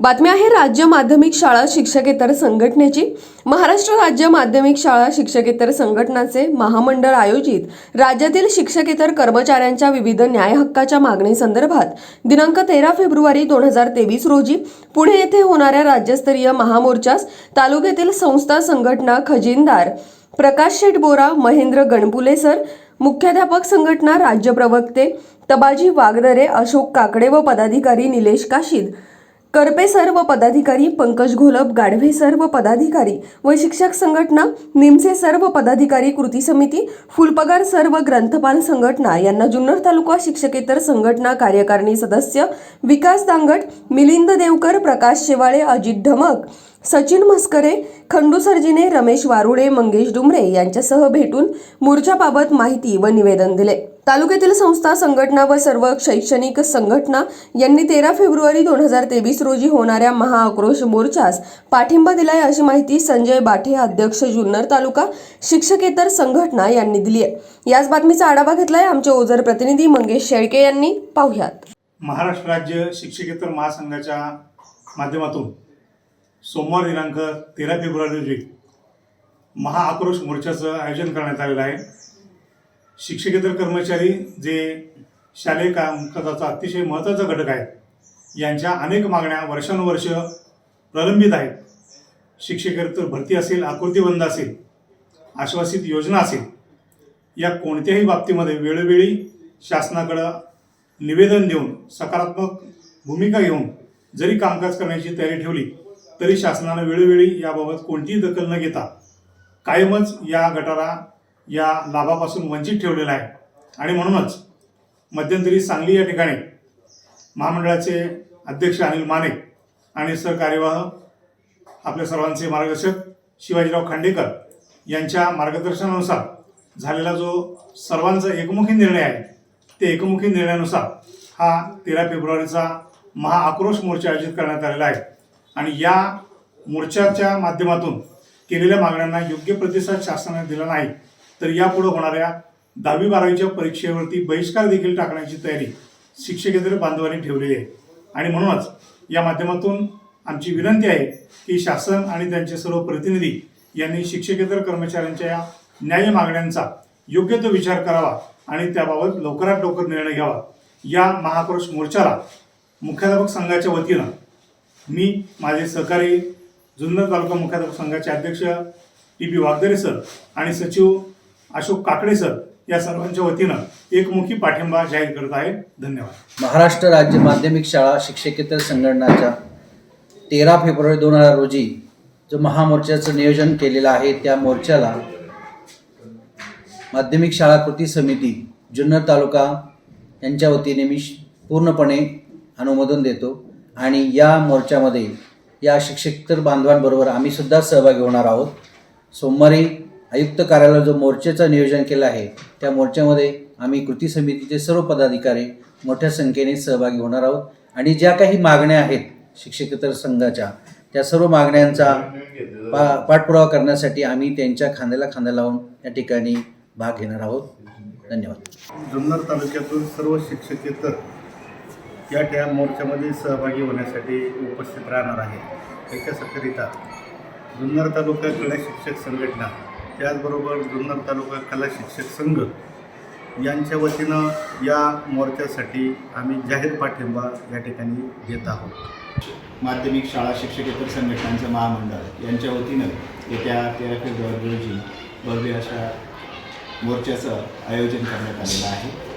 बातमी आहे राज्य माध्यमिक शाळा शिक्षकेतर संघटनेची. महाराष्ट्र राज्य माध्यमिक शाळा शिक्षकेतर संघटनाचे महामंडळ आयोजित राज्यातील शिक्षकेतर कर्मचाऱ्यांच्या विविध न्याय हक्काच्या मागणीसंदर्भात दिनांक तेरा फेब्रुवारी दोन हजार तेवीस रोजी पुणे येथे होणाऱ्या राज्यस्तरीय महामोर्चास तालुक्यातील संस्था संघटना खजिनदार प्रकाश शेठ बोरा महेंद्र गणपुले सर मुख्याध्यापक संघटना राज्य प्रवक्ते तबाजी वागदरे अशोक काकडे व पदाधिकारी निलेश काशीद करपे सर्व पदाधिकारी पंकज घोलप गाढवे सर्व पदाधिकारी व शिक्षक संघटना निमसे सर्व पदाधिकारी कृती समिती फुलपगार सर्व ग्रंथपाल संघटना यांना जुन्नर तालुका शिक्षकेतर संघटना कार्यकारिणी सदस्य विकास दांगट मिलिंद देवकर प्रकाश शेवाळे अजित ढमक सचिन मस्करे खंडू सरजीने रमेश वारुडे मंगेश डुमरे यांच्यासह भेटून मोर्चाबाबत माहिती व निवेदन दिले. तालुक्यातील संस्था संघटना व सर्व शैक्षणिक संघटना यांनी तेरा फेब्रुवारी दोन हजार तेवीस रोजी होणाऱ्या महाआक्रोश मोर्चास पाठिंबा दिलाय अशी माहिती संजय बाठे अध्यक्ष जुन्नर तालुका शिक्षकेतर संघटना यांनी दिली आहे. याच बातमीचा आढावा घेतलाय आमचे ओझर प्रतिनिधी मंगेश शेळके यांनी. पाहुयात. महाराष्ट्र राज्य शिक्षकेतर महासंघाच्या माध्यमातून सोमवार दिनांक तेरा फेब्रुवारी रोजी महाआक्रोश मोर्चाचं आयोजन करण्यात आलेलं आहे. शिक्षकेतर कर्मचारी जे शालेय कामकाजाचा अतिशय महत्त्वाचा घटक आहे यांच्या अनेक मागण्या वर्षानुवर्ष प्रलंबित आहेत. शिक्षकेतर भरती असेल आकृतीबंद असेल आश्वासित योजना असेल या कोणत्याही बाबतीमध्ये वेळोवेळी शासनाकडं निवेदन देऊन सकारात्मक भूमिका घेऊन जरी कामकाज करण्याची तयारी ठेवली तरी शासनानं वेळोवेळी याबाबत कोणतीही दखल न घेता कायमच या गटारा या लाभापासून वंचित ठेवलेला आहे. आणि म्हणूनच मध्यंतरी सांगली या ठिकाणी महामंडळाचे अध्यक्ष अनिल माने आणि सरकार्यवाह आपल्या सर्वांचे मार्गदर्शक शिवाजीराव खांडेकर यांच्या मार्गदर्शनानुसार झालेला जो सर्वांचा एकमुखी निर्णय आहे ते एकमुखी निर्णयानुसार हा तेरा फेब्रुवारीचा महाआक्रोश मोर्चा आयोजित करण्यात आलेला आहे. आणि या मोर्चाच्या माध्यमातून केलेल्या मागण्यांना योग्य प्रतिसाद शासनाने दिला नाही तर यापुढे होणाऱ्या दहावी बारावीच्या परीक्षेवरती बहिष्कार देखील टाकण्याची तयारी शिक्षकेतर बांधवांनी ठेवलेली आहे. आणि म्हणूनच या माध्यमातून आमची विनंती आहे की शासन आणि त्यांचे सर्व प्रतिनिधी यांनी शिक्षकेतर कर्मचाऱ्यांच्या या न्याय मागण्यांचा योग्य तो विचार करावा आणि त्याबाबत लवकरात लवकर निर्णय घ्यावा. या महाक्रोश मोर्चाला मुख्याध्यापक संघाच्या वतीनं मी माझे सहकारी जुन्नर तालुका मुख्याध्यापक संघाचे अध्यक्ष टी पी वागदरे सर आणि सचिव अशोक काकडे सर या सर्वांच्या वतीनं एकमुखी पाठिंबा जाहीर करत आहे धन्यवाद. महाराष्ट्र राज्य माध्यमिक शाळा शिक्षकेतर संघटनाच्या तेरा फेब्रुवारी दोन हजार रोजी जो महामोर्चाचं नियोजन केलेलं आहे त्या मोर्चाला माध्यमिक शाळा कृती समिती जुन्नर तालुका यांच्या वतीने मी पूर्णपणे अनुमोदन देतो. आणि या मोर्चामध्ये या शिक्षकतर बांधवांबरोबर आम्ही सुद्धा सहभागी होणार आहोत. सोमवारी आयुक्त कार्यालयात जो मोर्चाचं नियोजन केलं आहे त्या मोर्चामध्ये आम्ही कृती समितीचे सर्व पदाधिकारी मोठ्या संख्येने सहभागी होणार आहोत. आणि ज्या काही मागण्या आहेत शिक्षकेतर संघाच्या त्या सर्व मागण्यांचा पा पाठपुरावा करण्यासाठी आम्ही त्यांच्या खांद्याला खांदा लावून या ठिकाणी भाग घेणार आहोत. धन्यवाद. जुन्नर तालुक्यातून सर्व शिक्षकेतर या त्या मोर्चामध्ये सहभागी होण्यासाठी उपस्थित राहणार आहे. त्याच्याकरिता जुन्नर तालुका कला शिक्षक संघटना त्याचबरोबर जुन्नर तालुका कला शिक्षक संघ यांच्या वतीनं या मोर्चासाठी आम्ही जाहीर पाठिंबा या ठिकाणी देत आहोत. माध्यमिक शाळा शिक्षकेतर संघटनांचं महामंडळ यांच्या वतीनं येत्या तेरा फेब्रुवारी रोजी भव्य अशा मोर्चाचं आयोजन करण्यात आलेलं आहे.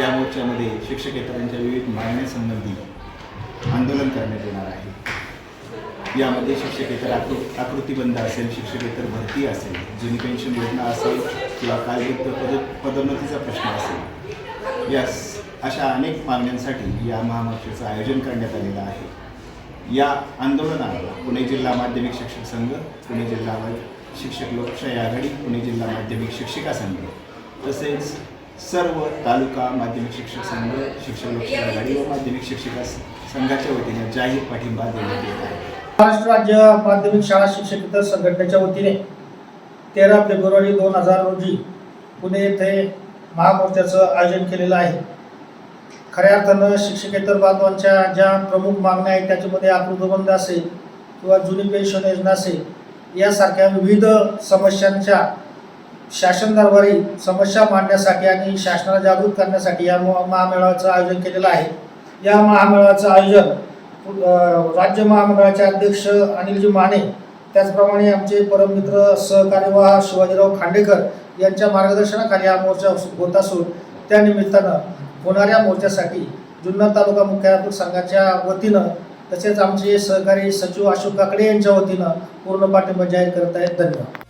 या मोर्चामध्ये शिक्षकेतरांच्या विविध मागण्यासंबंधी आंदोलन करण्यात येणार आहे. यामध्ये शिक्षकेतर आकृ आकृतीबंध असेल शिक्षकेतर भरती असेल जुनी पेन्शन योजना असेल किंवा कालयुक्त पद पदोन्नतीचा प्रश्न असेल. यास अशा अनेक मागण्यांसाठी या महामोर्चाचं आयोजन करण्यात आलेलं आहे. या आंदोलनाला पुणे जिल्हा माध्यमिक शिक्षक संघ पुणे जिल्हा शिक्षक लोकशाही आघाडी पुणे जिल्हा माध्यमिक शिक्षिका संघ तसेच सर्व तालुका माध्यमिक शिक्षक संघ शिक्षक लोकशाही आघाडी व माध्यमिक शिक्षिका संघाच्या वतीने जाहीर पाठिंबा देण्यात येत आहे. महाराष्ट्र राज्य माध्यमिक शाळा शिक्षकेतर संघटनेच्या वतीने तेरा फेब्रुवारी दोन हजार रोजी पुणे येथे महामोर्चाचं आयोजन केलेलं आहे. खऱ्या अर्थानं शिक्षकेतर बांधवांच्या ज्या प्रमुख मागण्या आहेत त्याच्यामध्ये आकृतबंध असेल किंवा जुनी पेन्शन योजना असेल यासारख्या विविध समस्यांच्या शासन दरबारी समस्या मांडण्यासाठी आणि शासनाला जागृत करण्यासाठी या महामेळाव्याचं आयोजन केलेलं आहे. या महामेळाव्याचं आयोजन राज्य महामंडळाचे अध्यक्ष अनिलजी माने त्याचप्रमाणे आमचे परममित्र सहकार्यवाह शिवाजीराव खांडेकर यांच्या मार्गदर्शनाखाली हा मोर्चा होत असून त्या निमित्तानं होणाऱ्या मोर्चासाठी जुन्नर तालुका मुख्याध्यापक संघाच्या वतीनं तसेच आमचे सहकारी सचिव अशोक काकडे यांच्या वतीनं पूर्ण पाठिंबा जाहीर करत आहेत. धन्यवाद.